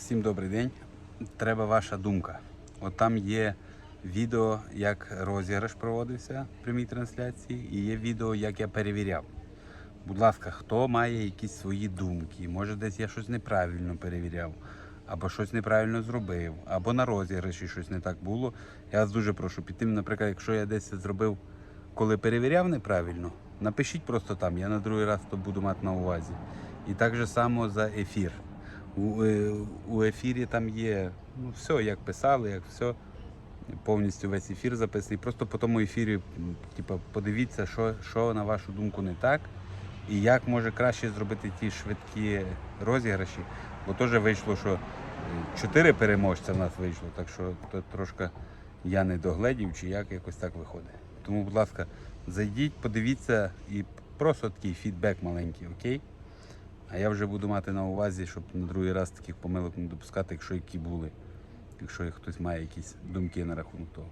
Всім добрий день. Треба ваша думка. От там є відео, як розіграш проводився в прямій трансляції, і є відео, як я перевіряв. Будь ласка, хто має якісь свої думки? Може, десь я щось неправильно перевіряв, або щось неправильно зробив, або на розіграші щось не так було. Я вас дуже прошу піти. Наприклад, якщо я десь зробив, коли перевіряв неправильно, напишіть просто там, я на другий раз то буду мати на увазі. І так же само за ефір. У, е, у ефірі там є ну, все, як писали, як все. Повністю весь ефір записаний. Просто по тому ефірі, типу, подивіться, що, що на вашу думку не так, і як може краще зробити ті швидкі розіграші. Бо теж вийшло, що е, чотири переможця в нас вийшло, так що то трошки я не догледів, чи як якось так виходить. Тому, будь ласка, зайдіть, подивіться і просто такий фідбек маленький, окей? А я вже буду мати на увазі, щоб на другий раз таких помилок не допускати, якщо які були, якщо хтось має якісь думки на рахунок того.